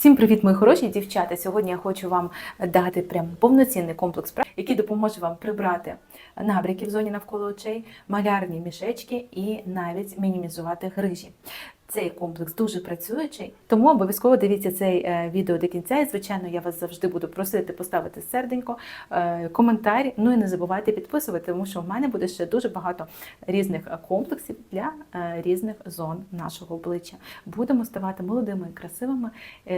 Всім привіт, мої хороші дівчата! Сьогодні я хочу вам дати прям повноцінний комплекс прав, який допоможе вам прибрати набряки в зоні навколо очей, малярні мішечки і навіть мінімізувати грижі. Цей комплекс дуже працюючий, тому обов'язково дивіться цей е, відео до кінця. І, звичайно, я вас завжди буду просити поставити серденько, е, коментар. Ну і не забувайте підписувати, тому що в мене буде ще дуже багато різних е, комплексів для різних зон нашого обличчя. Будемо ставати молодими і красивими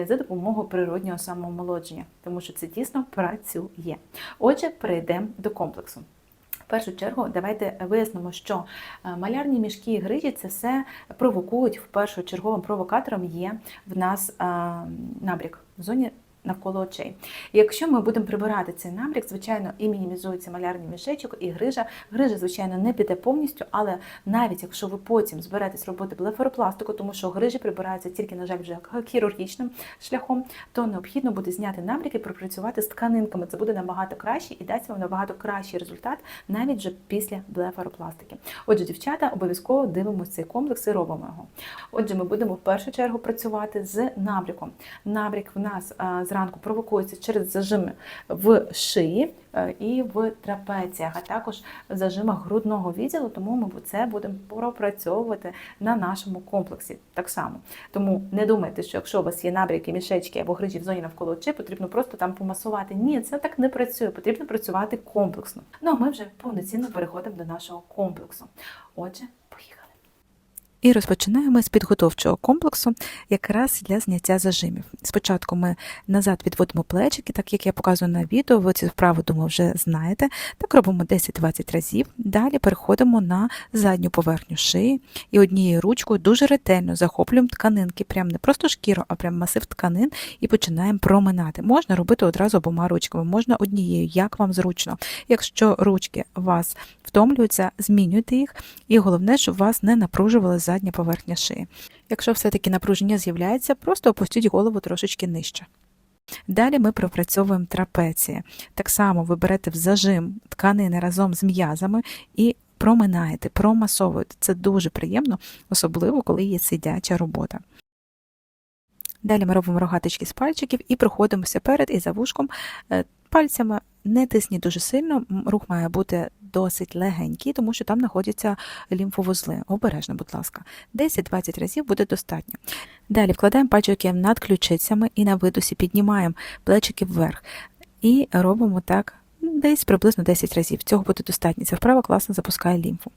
за допомогою природнього самоомолодження, тому що це дійсно працює. Отже, перейдемо до комплексу. Першу чергу, давайте вияснимо, що е, малярні мішки і грижі це все провокують в першу черговим провокатором є в нас набрік в зоні навколо очей. Якщо ми будемо прибирати цей набряк, звичайно, і мінімізується малярний мішечок, і грижа. Грижа, звичайно, не піде повністю, але навіть якщо ви потім зберетесь робити блефаропластику, тому що грижі прибираються тільки, на жаль, вже хірургічним шляхом, то необхідно буде зняти набряк і пропрацювати з тканинками. Це буде набагато краще і дасть вам набагато кращий результат навіть вже після блефаропластики. Отже, дівчата, обов'язково дивимося цей комплекс і робимо його. Отже, ми будемо в першу чергу працювати з набряком. Набряк в нас а, зранку провокується через зажими в шиї е, і в трапеціях, а також в зажимах грудного відділу, тому ми це будемо пропрацьовувати на нашому комплексі так само. Тому не думайте, що якщо у вас є набряки, мішечки або грижі в зоні навколо очей, потрібно просто там помасувати. Ні, це так не працює. Потрібно працювати комплексно. Ну а ми вже повноцінно переходимо до нашого комплексу. Отже. І розпочинаємо з підготовчого комплексу якраз для зняття зажимів. Спочатку ми назад відводимо плечики, так як я показую на відео, ви цю вправу, думаю, вже знаєте. Так робимо 10-20 разів. Далі переходимо на задню поверхню шиї і однією ручкою дуже ретельно захоплюємо тканинки, прям не просто шкіру, а прям масив тканин, і починаємо проминати. Можна робити одразу обома ручками, можна однією, як вам зручно. Якщо ручки вас втомлюються, змінюйте їх, і головне, щоб вас не напружували задня поверхня шиї. Якщо все-таки напруження з'являється, просто опустіть голову трошечки нижче. Далі ми пропрацьовуємо трапеції. Так само ви берете в зажим тканини разом з м'язами і проминаєте, промасовуєте. Це дуже приємно, особливо коли є сидяча робота. Далі ми робимо рогаточки з пальчиків і проходимося перед і за вушком е, пальцями. Не тисні дуже сильно, рух має бути досить легенький, тому що там знаходяться лімфовузли. Обережно, будь ласка. 10-20 разів буде достатньо. Далі вкладаємо пальчики над ключицями і на видусі піднімаємо плечики вверх. І робимо так десь приблизно 10 разів. Цього буде достатньо. Ця вправа класно запускає лімфу.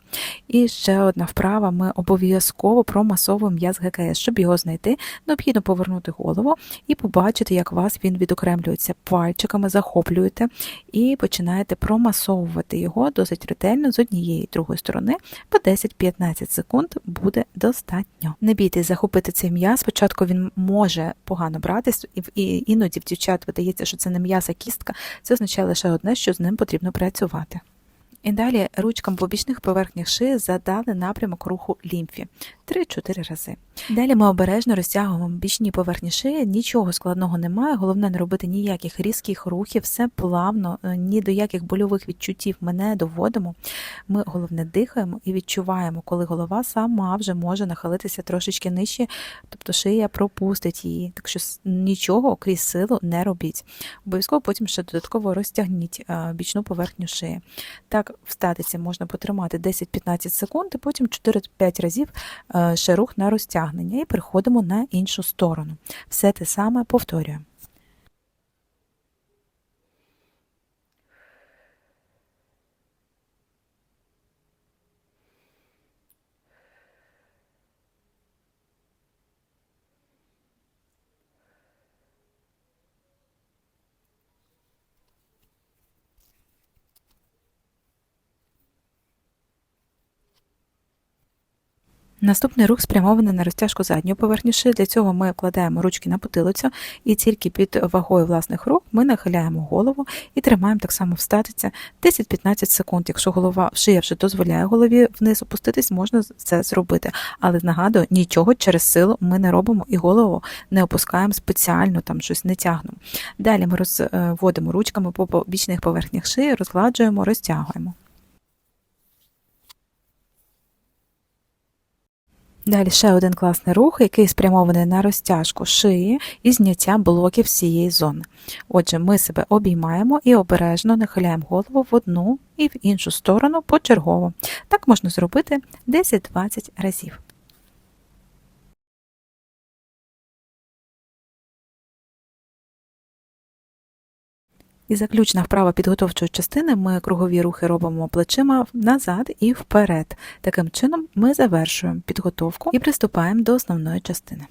І ще одна вправа: ми обов'язково промасовуємо м'яз ГКС. Щоб його знайти, необхідно повернути голову і побачити, як вас він відокремлюється пальчиками, захоплюєте і починаєте промасовувати його досить ретельно з однієї другої сторони по 10-15 секунд буде достатньо. Не бійтесь захопити цей м'яз. Спочатку він може погано братись, і іноді в дівчат видається, що це не м'яз, а кістка. Це означає лише одне, що з ним потрібно працювати. І далі ручкам побічних поверхніх шиї задали напрямок руху лімфі 3-4 рази. Далі ми обережно розтягуємо бічні поверхні шиї, нічого складного немає, головне не робити ніяких різких рухів, все плавно, е, ні до яких больових відчуттів ми не доводимо. Ми головне дихаємо і відчуваємо, коли голова сама вже може нахилитися трошечки нижче, тобто шия пропустить її. Так що нічого крізь силу не робіть. Обов'язково потім ще додатково розтягніть е, бічну поверхню шиї. Так, в статиці можна потримати 10-15 секунд, і потім 4-5 разів е, ще рух на розтягнення і переходимо на іншу сторону. Все те саме повторюємо. Наступний рух спрямований на розтяжку задньої поверхні шиї. Для цього ми вкладаємо ручки на потилицю і тільки під вагою власних рук ми нахиляємо голову і тримаємо так само в статиці 10-15 секунд. Якщо голова шия вже дозволяє голові вниз опуститись, можна це зробити. Але нагадую, нічого через силу ми не робимо і голову не опускаємо спеціально, там щось не тягнемо. Далі ми розводимо ручками по бічних поверхнях шиї, розгладжуємо, розтягуємо. Далі ще один класний рух, який спрямований на розтяжку шиї і зняття блоків всієї зони. Отже, ми себе обіймаємо і обережно нахиляємо голову в одну і в іншу сторону почергово. Так можна зробити 10-20 разів. І заключна вправа підготовчої частини ми кругові рухи робимо плечима назад і вперед. Таким чином ми завершуємо підготовку і приступаємо до основної частини.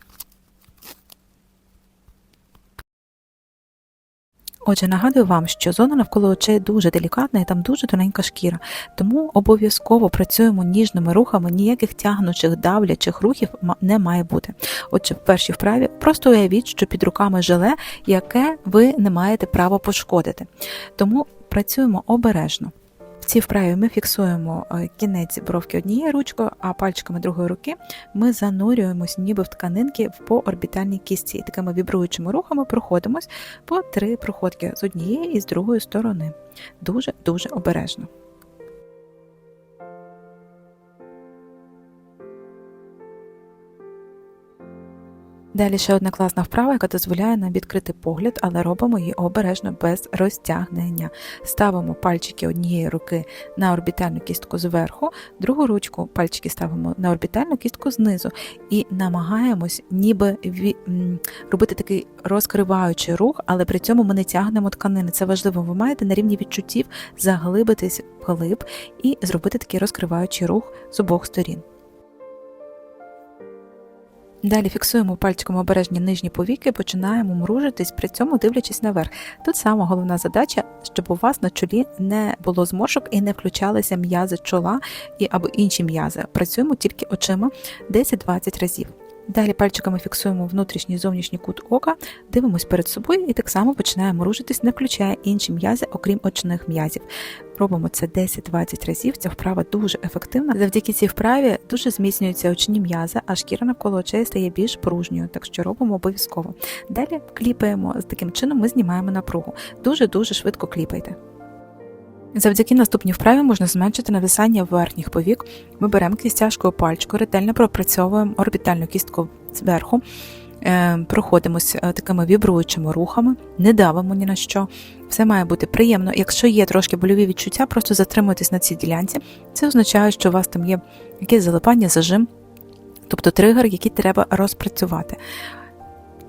Отже, нагадую вам, що зона навколо очей дуже делікатна і там дуже тоненька шкіра, тому обов'язково працюємо ніжними рухами, ніяких тягнучих, давлячих рухів не має бути. Отже, в першій вправі просто уявіть, що під руками желе, яке ви не маєте права пошкодити. Тому працюємо обережно. В цій вправі ми фіксуємо е, кінець бровки однією ручкою, а пальчиками другої руки ми занурюємось ніби в тканинки по орбітальній кістці. Такими вібруючими рухами проходимось по три проходки з однієї і з другої сторони. Дуже-дуже обережно. Далі ще одна класна вправа, яка дозволяє нам відкрити погляд, але робимо її обережно без розтягнення. Ставимо пальчики однієї руки на орбітальну кістку зверху, другу ручку пальчики ставимо на орбітальну кістку знизу і намагаємось ніби робити такий розкриваючий рух, але при цьому ми не тягнемо тканини. Це важливо. Ви маєте на рівні відчуттів заглибитись вглиб і зробити такий розкриваючий рух з обох сторін. Далі фіксуємо пальчиком обережні нижні повіки, починаємо мружитись, при цьому дивлячись наверх. Тут сама головна задача, щоб у вас на чолі не було зморшок і не включалися м'язи чола і або інші м'язи. Працюємо тільки очима 10-20 разів. Далі пальчиками фіксуємо внутрішній зовнішній кут ока, дивимось перед собою і так само починаємо рушитись, не включає інші м'язи, окрім очних м'язів. Робимо це 10-20 разів. Ця вправа дуже ефективна. Завдяки цій вправі дуже зміцнюються очні м'язи, а шкіра навколо очей стає більш пружньою, так що робимо обов'язково. Далі кліпаємо, з таким чином ми знімаємо напругу. Дуже-дуже швидко кліпайте. Завдяки наступній вправі можна зменшити нависання верхніх повік. Ми беремо кістяшкою пальчикою, ретельно пропрацьовуємо орбітальну кістку зверху, проходимось е, такими вібруючими рухами, не давимо ні на що. Все має бути приємно. Якщо є трошки больові відчуття, просто затримуйтесь на цій ділянці. Це означає, що у вас там є якесь залипання, зажим, тобто тригер, який треба розпрацювати.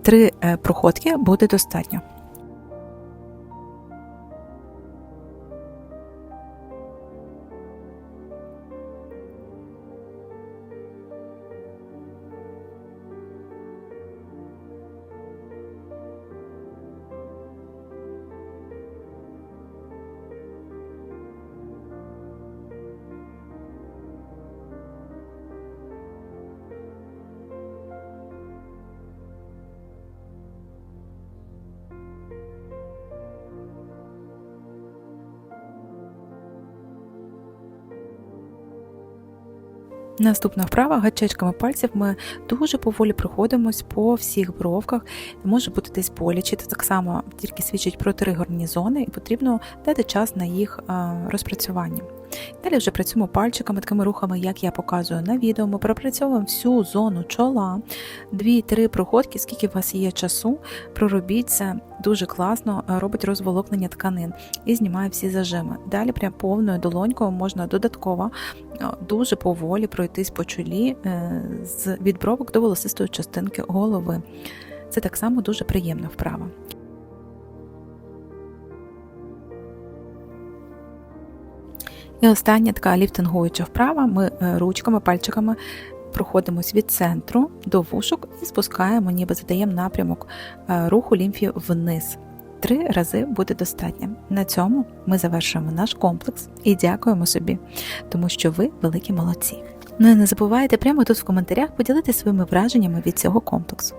Три е, проходки буде достатньо. Наступна вправа гачечками пальців ми дуже поволі проходимось по всіх бровках. Може бути десь боляче, це так само тільки свідчить про тригерні зони, і потрібно дати час на їх розпрацювання. Далі вже працюємо пальчиками, такими рухами, як я показую на відео. Ми пропрацьовуємо всю зону чола, 2-3 проходки, скільки у вас є часу. Проробіть це дуже класно, е, робить розволокнення тканин і знімає всі зажими. Далі прям повною долонькою можна додатково е, дуже поволі пройтись по чолі е, з відбровок до волосистої частинки голови. Це так само дуже приємна вправа. І остання така ліфтингуюча вправа. Ми е, ручками, пальчиками проходимось від центру до вушок і спускаємо, ніби задаємо напрямок е, руху лімфі вниз. Три рази буде достатньо. На цьому ми завершуємо наш комплекс і дякуємо собі, тому що ви великі молодці. Ну і не забувайте прямо тут в коментарях поділитися своїми враженнями від цього комплексу.